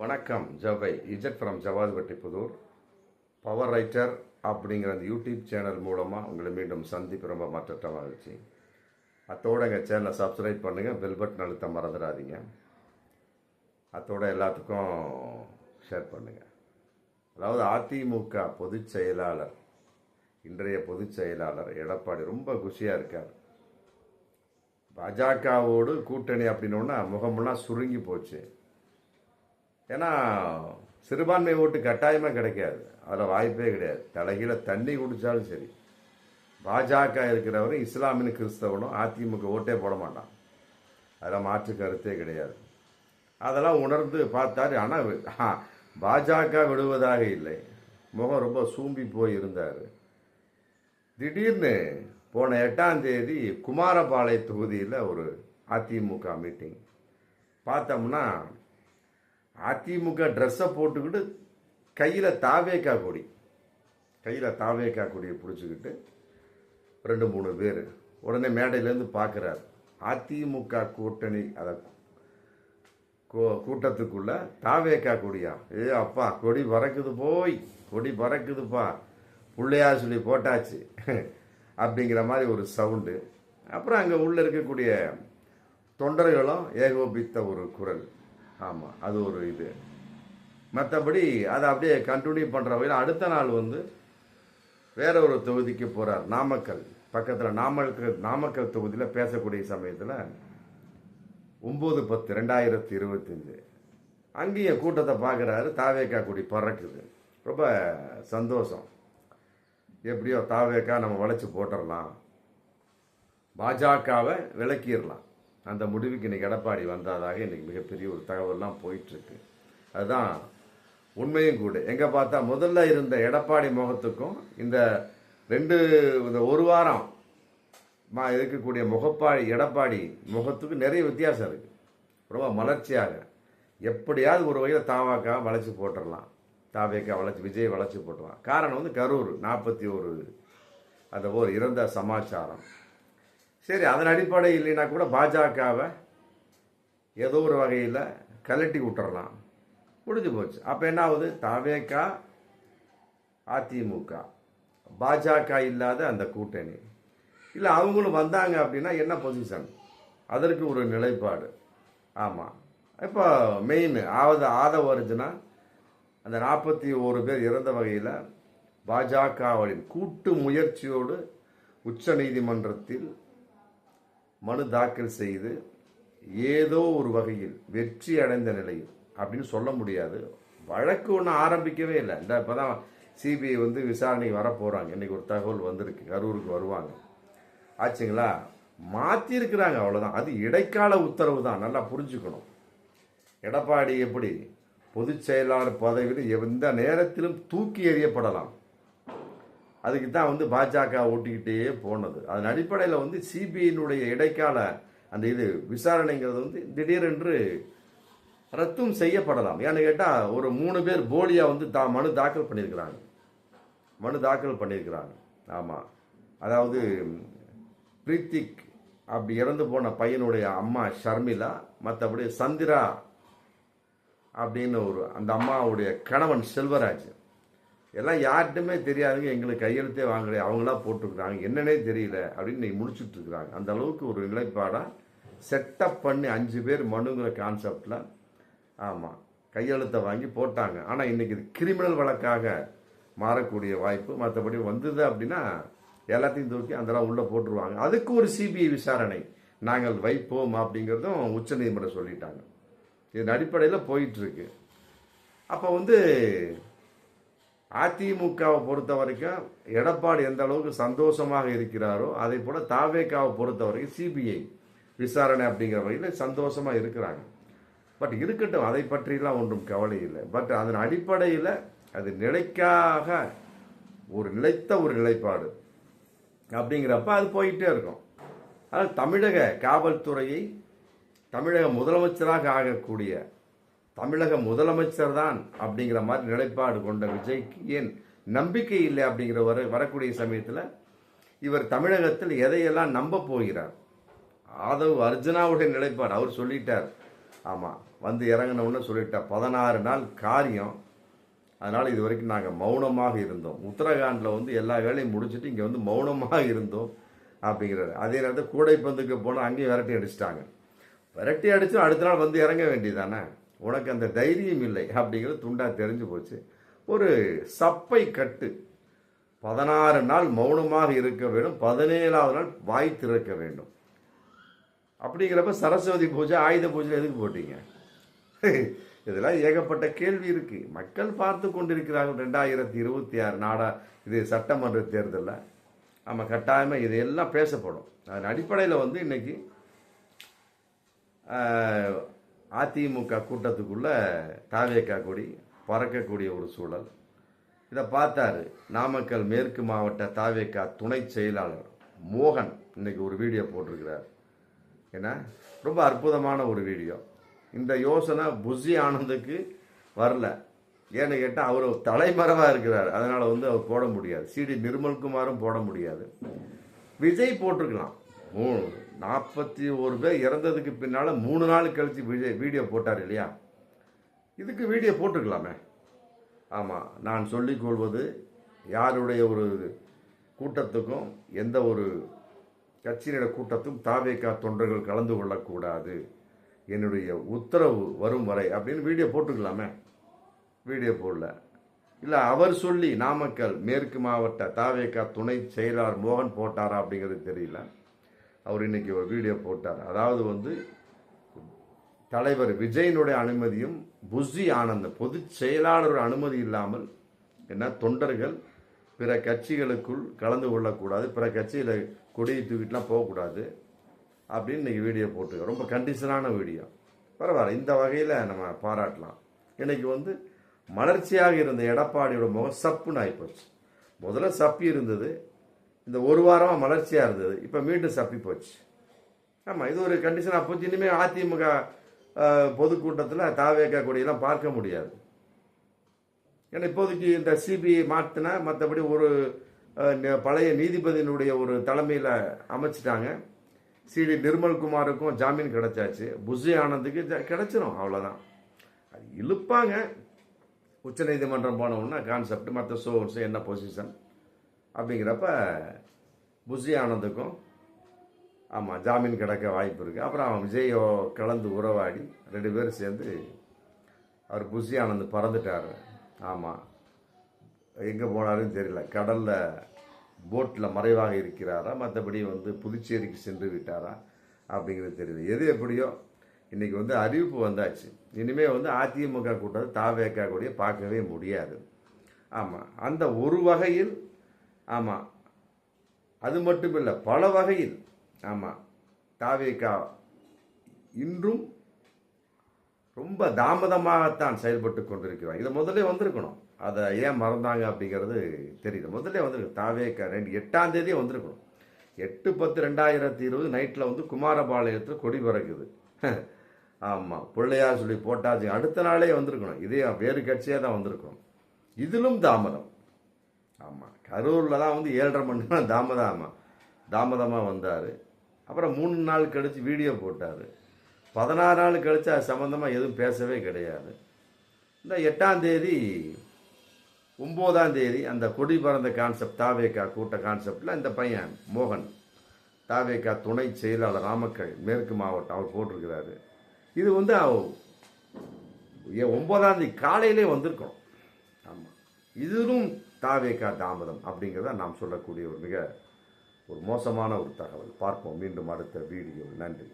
வணக்கம் ஜவை. Z from Javadupatti Pudur. Power writer அப்படிங்கிற அந்த யூடியூப் சேனல் மூலமாக உங்களை மீண்டும் சந்திப்பு ரொம்ப மற்ற மகிழ்ச்சி. அத்தோட எங்கள் சேனலை சப்ஸ்கிரைப் பண்ணுங்கள் பெல் அழுத்த மறந்துடாதீங்க. அத்தோட எல்லாத்துக்கும் ஷேர் பண்ணுங்கள் அதாவது அதிமுக பொதுச் செயலாளர் இன்றைய பொதுச் செயலாளர் எடப்பாடி ரொம்ப குஷியாக இருக்கார். பாஜகவோடு கூட்டணி அப்படின்னோன்னா முகமெல்லாம் சுருங்கி போச்சு. ஏன்னா சிறுபான்மை ஓட்டு கட்டாயமாக கிடைக்காது. அதில் வாய்ப்பே கிடையாது. தலைகீழ தண்ணி குடித்தாலும் சரி. பாஜக இருக்கிறவரும் இஸ்லாமின் கிறிஸ்தவனும் அதிமுக ஓட்டே போட மாட்டான் அதில் மாற்று கருத்தே கிடையாது. அதெல்லாம் உணர்ந்து பார்த்தாரு. ஆனால் பாஜக விடுவதாக இல்லை. முகம் ரொம்ப சூம்பி போய் இருந்தார். திடீர்னு போன எட்டாம் தேதி குமாரபாளைய தொகுதியில் ஒரு அதிமுக மீட்டிங். பார்த்தோம்னா அதிமுக ட்ரெஸ்ஸை போட்டுக்கிட்டு கையில் தாவேக்கா கொடி. கையில் தாவேக்கா கொடியை பிடிச்சிக்கிட்டு ரெண்டு மூணு பேர். உடனே மேடையிலேருந்து பார்க்குறாரு அதிமுக கூட்டணி அதை கூட்டத்துக்குள்ள தாவேக்கா கொடியா? ஏ அப்பா கொடி பறக்குது போய் கொடி பறக்குதுப்பா. பிள்ளையா சொல்லி போட்டாச்சு. அப்படிங்கிற மாதிரி ஒரு சவுண்டு அப்புறம் அங்கே உள்ளே இருக்கக்கூடிய தொண்டர்களும் ஏகோபித்த ஒரு குரல். ஆமாம் அது ஒரு இது. மற்றபடி அதை அப்படியே கண்டினியூ பண்ணுற வகையில் அடுத்த நாள் வந்து வேற ஒரு தொகுதிக்கு போகிறார் நாமக்கல். பக்கத்தில் நாமக்கல் நாமக்கல் தொகுதியில் பேசக்கூடிய சமயத்தில் ஒம்பது பத்து ரெண்டாயிரத்தி இருபத்தஞ்சு. அங்கேயும் கூட்டத்தை பார்க்குறாரு தாவேக்கா கொடி பறக்குது. ரொம்ப சந்தோஷம். எப்படியோ தாவேக்கா நம்ம வளைச்சி போட்டுடலாம் பாஜகவை விளக்கிடலாம். அந்த முடிவுக்கு இன்னைக்கு எடப்பாடி வந்ததாக இன்னைக்கு மிகப்பெரிய ஒரு தகவல்லாம் போயிட்டுருக்கு. அதுதான் உண்மையும் கூட. எங்கே பார்த்தா முதல்ல இருந்த எடப்பாடி முகத்துக்கும் இந்த ரெண்டு இந்த ஒரு வாரம் மா இருக்கக்கூடிய முகப்பாடி எடப்பாடி முகத்துக்கு நிறைய வித்தியாசம் இருக்குது ரொம்ப மலர்ச்சியாக. எப்படியாவது ஒரு வகையில் தாவாக்கா வளைச்சி போட்டுடலாம். தாவேக்கா வளைச்சி விஜய் வளைச்சி போட்டுடலாம். காரணம் வந்து கரூர் நாற்பத்தி ஒரு அந்த ஒரு இறந்த சமாச்சாரம். சரி அதன் அடிப்படை இல்லைன்னா கூட பாஜகவை ஏதோ ஒரு வகையில் கலட்டி விட்டுறலாம். முடிஞ்சு போச்சு. அப்போ என்ன ஆகுது? தாவேக்கா அதிமுக. பாஜக இல்லாத அந்த கூட்டணி. இல்லை அவங்களும் வந்தாங்க அப்படின்னா என்ன பொசிஷன் அதற்கு ஒரு நிலைப்பாடு. ஆமாம் இப்போ மெயின் ஆவது ஆதவ வருதுன்னா அந்த நாற்பத்தி ஒரு பேர் இறந்த வகையில் பாஜகவின் கூட்டு முயற்சியோடு உச்ச நீதிமன்றத்தில் மனு தாக்கல் செய்து ஏதோ ஒரு வகையில் வெற்றி அடைந்த நிலையில் அப்படின்னு சொல்ல முடியாது. வழக்கு ஒன்றும் ஆரம்பிக்கவே இல்லை. இந்த இப்போ தான் சிபிஐ வந்து விசாரணைக்கு வரப்போகிறாங்க இன்றைக்கி ஒரு தகவல் வந்திருக்கு. கரூருக்கு வருவாங்க. ஆச்சுங்களா? மாற்றிருக்கிறாங்க அவ்வளோதான் அது இடைக்கால உத்தரவு தான். நல்லா புரிஞ்சுக்கணும். எடப்பாடி எப்படி பொதுச் செயலாளர் பதவியில் எந்த நேரத்திலும் தூக்கி எறியப்படலாம். அதுக்கு தான் வந்து பாஜக ஓட்டிக்கிட்டே போனது. அதன் அடிப்படையில் வந்து சிபிஐனுடைய இடைக்கால அந்த இது விசாரணைங்கிறது வந்து திடீரென்று ரத்தும் செய்யப்படலாம். ஏன்னு கேட்டால் ஒரு மூணு பேர் போலியாக வந்து தா மனு தாக்கல் பண்ணியிருக்கிறாங்க. மனு தாக்கல் பண்ணியிருக்கிறாங்க. ஆமாம் அதாவது பிரீத்திக் அப்படி இறந்து போன பையனுடைய அம்மா ஷர்மிளா மற்றபடி சந்திரா அப்படின்னு ஒரு அந்த அம்மாவுடைய கணவன் செல்வராஜ். எல்லாம் யார்கிட்டுமே தெரியாதுங்க எங்களுக்கு கையெழுத்தே வாங்கலையே அவங்களாம் போட்டுருக்குறாங்க என்னன்னே தெரியல அப்படின்னு இன்னைக்கு முடிச்சுட்டு இருக்கிறாங்க. அந்த அளவுக்கு ஒரு நிலைப்பாடாக செட்டப் பண்ணி அஞ்சு பேர் மனுங்கிற கான்செப்டில் ஆமாம் கையெழுத்தை வாங்கி போட்டாங்க. ஆனால் இன்னைக்கு இது கிரிமினல் வழக்காக மாறக்கூடிய வாய்ப்பு மற்றபடி வந்தது அப்படின்னா எல்லாத்தையும் தூக்கி அதெல்லாம் உள்ளே போட்டுருவாங்க. அதுக்கு ஒரு சிபிஐ விசாரணை நாங்கள் வைப்போம் அப்படிங்கிறதும் உச்சநீதிமன்றம் சொல்லிட்டாங்க. இதன் அடிப்படையில் போயிட்டுருக்கு அப்போ வந்து அதிமுகவை பொறுத்த வரைக்கும் எடப்பாடி எந்த அளவுக்கு சந்தோஷமாக இருக்கிறாரோ அதே போல தாவேக்காவை பொறுத்த வரைக்கும் சிபிஐ விசாரணை அப்படிங்கிற வகையில் சந்தோஷமாக இருக்கிறாங்க. பட் இருக்கட்டும் அதை பற்றிலாம் ஒன்றும் கவலை இல்லை. பட் அதன் அடிப்படையில் அது நிலைக்காக ஒரு நிலைத்த ஒரு நிலைப்பாடு அப்படிங்கிறப்ப அது போயிட்டே இருக்கும். ஆனால் தமிழக காவல்துறையை தமிழக முதலமைச்சராக ஆகக்கூடிய தமிழக முதலமைச்சர் தான் அப்படிங்கிற மாதிரி நிலைப்பாடு கொண்ட விஜய்க்கு ஏன் நம்பிக்கை இல்லை அப்படிங்கிற வர வரக்கூடிய சமயத்தில் இவர் தமிழகத்தில் எதையெல்லாம் நம்ப போகிறார்? ஆதவ் அர்ஜுனாவுடைய நிலைப்பாடு அவர் சொல்லிட்டார். ஆமாம் வந்து இறங்கினவுன்னு சொல்லிட்டார். பதினாறு நாள் காரியம். அதனால் இது வரைக்கும் நாங்கள் மௌனமாக இருந்தோம். உத்தரகாண்டில் வந்து எல்லா வேலையும் முடிச்சுட்டு இங்கே வந்து மௌனமாக இருந்தோம் அப்படிங்கிறாரு. அதே நேரத்தில் கூடைப்பந்துக்கு போனால் அங்கேயும் விரட்டி அடிச்சிட்டாங்க. விரட்டி அடிச்சும் அடுத்த நாள் வந்து இறங்க வேண்டியதானே உனக்கு அந்த தைரியம் இல்லை அப்படிங்கிறது துண்டாக தெரிஞ்சு போச்சு. ஒரு சப்பை கட்டு பதினாறு நாள் மௌனமாக இருக்க வேண்டும். பதினேழாவது நாள் வாய் திறக்க வேண்டும். அப்படிங்கிறப்ப சரஸ்வதி பூஜை ஆயுத பூஜை எதுக்கு போட்டீங்க? இதெல்லாம் ஏகப்பட்ட கேள்வி இருக்குது மக்கள் பார்த்து கொண்டிருக்கிறார்கள். ரெண்டாயிரத்தி இருபத்தி ஆறு நாடா இது சட்டமன்ற தேர்தலில். நம்ம கட்டாயமாக இதையெல்லாம் பேசப்படும். அதன் அடிப்படையில் வந்து இன்றைக்கி அதிமுக கூட்டத்துக்குள்ள தாவேக்கா கொடி பறக்கக்கூடிய ஒரு சூழல். இதை பார்த்தாரு நாமக்கல் மேற்கு மாவட்ட தாவேக்கா துணை செயலாளர் மோகன். இன்னைக்கு ஒரு வீடியோ போட்டிருக்கிறார். ஏன்னா ரொம்ப அற்புதமான ஒரு வீடியோ. இந்த யோசனை புஷி ஆனந்துக்கு வரல. ஏன்னு கேட்டால் அவர் தலைமறைவாக இருக்கிறார். அதனால் வந்து அவர் போட முடியாது. சிடி நிர்மல்குமாரும் போட முடியாது. விஜய் போட்டிருக்கலாம். மூணு நாற்பத்தி ஒரு பேர் இறந்ததுக்கு பின்னால் மூணு நாள் கழித்து வீடியோ வீடியோ போட்டார் இல்லையா? இதுக்கு வீடியோ போட்டிருக்கலாமே ஆமாம் நான் சொல்லிக்கொள்வது யாருடைய ஒரு கூட்டத்துக்கும் எந்த ஒரு கட்சியினுடைய கூட்டத்தும் தாவேக்கா தொண்டர்கள் கலந்து கொள்ளக்கூடாது. என்னுடைய உத்தரவு வரும் வரை அப்படின்னு வீடியோ போட்டுக்கலாமே. வீடியோ போடல. இல்லை அவர் சொல்லி நாமக்கல் மேற்கு மாவட்ட தாவேக்கா துணை செயலாளர் மோகன் போட்டாரா அப்படிங்கிறது தெரியல. அவர் இன்னைக்கு ஒரு வீடியோ போட்டார். அதாவது வந்து தலைவர் விஜயனுடைய அனுமதியும் புஷி ஆனந்த பொதுச் செயலாளர் அனுமதி இல்லாமல் என்ன தொண்டர்கள் பிற கட்சிகளுக்குள் கலந்து கொள்ளக்கூடாது பிற கட்சியில் கொடியை தூக்கிட்டுலாம் போகக்கூடாது அப்படின்னு இன்றைக்கி வீடியோ போட்டு ரொம்ப கண்டிஷனான வீடியோ பரவாயில்ல இந்த வகையில் நம்ம பாராட்டலாம். இன்றைக்கி வந்து மலர்ச்சியாக இருந்த எடப்பாடியோட முகம் சப்புன்னு ஆகிப்போச்சு முதல்ல சப்பி இருந்தது இந்த ஒரு வாரமாக மலர்ச்சியாக இருந்தது. இப்போ மீண்டும் சப்பி போச்சு. ஆமாம் இது ஒரு கண்டிஷனாக போச்சு. இனிமேல் அதிமுக பொதுக்கூட்டத்தில் தாவேக்கா கொடியெல்லாம் பார்க்க முடியாது. ஏன்னா இப்போதைக்கு இந்த சிபிஐ மாற்றினா மற்றபடி ஒரு பழைய நீதிபதியினுடைய ஒரு தலைமையில் அமைச்சிட்டாங்க. சிடி நிர்மல்குமாருக்கும் ஜாமீன் கிடைச்சாச்சு. புஷி ஆனந்துக்கு ஜ- கிடைச்சிரும். அவ்வளோதான் அது இழுப்பாங்க. உச்சநீதிமன்றம் போன கான்செப்ட் மற்ற சோர்ஸ் என்ன பொசிஷன் அப்படிங்கிறப்ப புஷி ஆனந்துக்கும் ஆமாம் ஜாமீன் கிடைக்க வாய்ப்பு இருக்குது அப்புறம் அவன் விஜயோ கலந்து உறவாடி ரெண்டு பேரும் சேர்ந்து அவர் புஷி ஆனந்த் பறந்துட்டார். ஆமாம் எங்கே போனாருன்னு தெரியல. கடலில் போட்டில் மறைவாக இருக்கிறாரா? மற்றபடி வந்து புதுச்சேரிக்கு சென்று விட்டாரா? அப்படிங்கிறது தெரியல. எது எப்படியோ இன்றைக்கி வந்து அறிவிப்பு வந்தாச்சு. இனிமேல் வந்து அதிமுக கூட்டத்தை தாவேக்கா கூடிய பார்க்கவே முடியாது. ஆமாம் அந்த ஒரு வகையில் ஆமாம் அது மட்டும் இல்லை பல வகையில். ஆமாம் தாவேக்கா இன்றும் ரொம்ப தாமதமாகத்தான் செயல்பட்டு கொண்டிருக்கிறாங்க இதை முதல்ல வந்திருக்கணும். அதை ஏன் மறந்தாங்க அப்படிங்கிறது தெரியல. முதல்ல வந்திருக்கு தாவேக்கா ரெண்டு எட்டாம் தேதியே வந்திருக்கணும். எட்டு பத்து ரெண்டாயிரத்தி இருபது நைட்டில் வந்து குமாரபாளையத்தில் கொடி பிறக்குது. ஆமாம் பிள்ளையார் சொல்லி போட்டாச்சு. அடுத்த நாளே வந்திருக்கணும். இதே வேறு கட்சியாக தான் வந்திருக்கணும். இதிலும் தாமதம். ஆமாம் கரூரில் தான் வந்து ஏழரை மணி நேரம் தாமதமாக தாமதமாக வந்தார். அப்புறம் மூணு நாள் கழித்து வீடியோ போட்டார். பதினாறு நாள் கழித்து அது சம்மந்தமாக எதுவும் பேசவே கிடையாது. இந்த எட்டாம் தேதி ஒம்போதாம் தேதி அந்த கொடி பறந்த கான்செப்ட் தாவேக்கா கூட்ட கான்செப்டில் இந்த பையன் மோகன். தாவேக்கா துணை செயலாளர் நாமக்கல் மேற்கு மாவட்டம் அவர் போட்டிருக்கிறாரு. இது வந்து அவ- ஒன்பதாம் தேதி காலையிலே வந்திருக்கோம் ஆமாம் இதுவும் தாவேகா தாமதம் அப்படிங்கிறத நாம் சொல்லக்கூடிய ஒரு மிக ஒரு மோசமான ஒரு தகவல். பார்ப்போம். மீண்டும் அடுத்த வீடியோ நன்றி.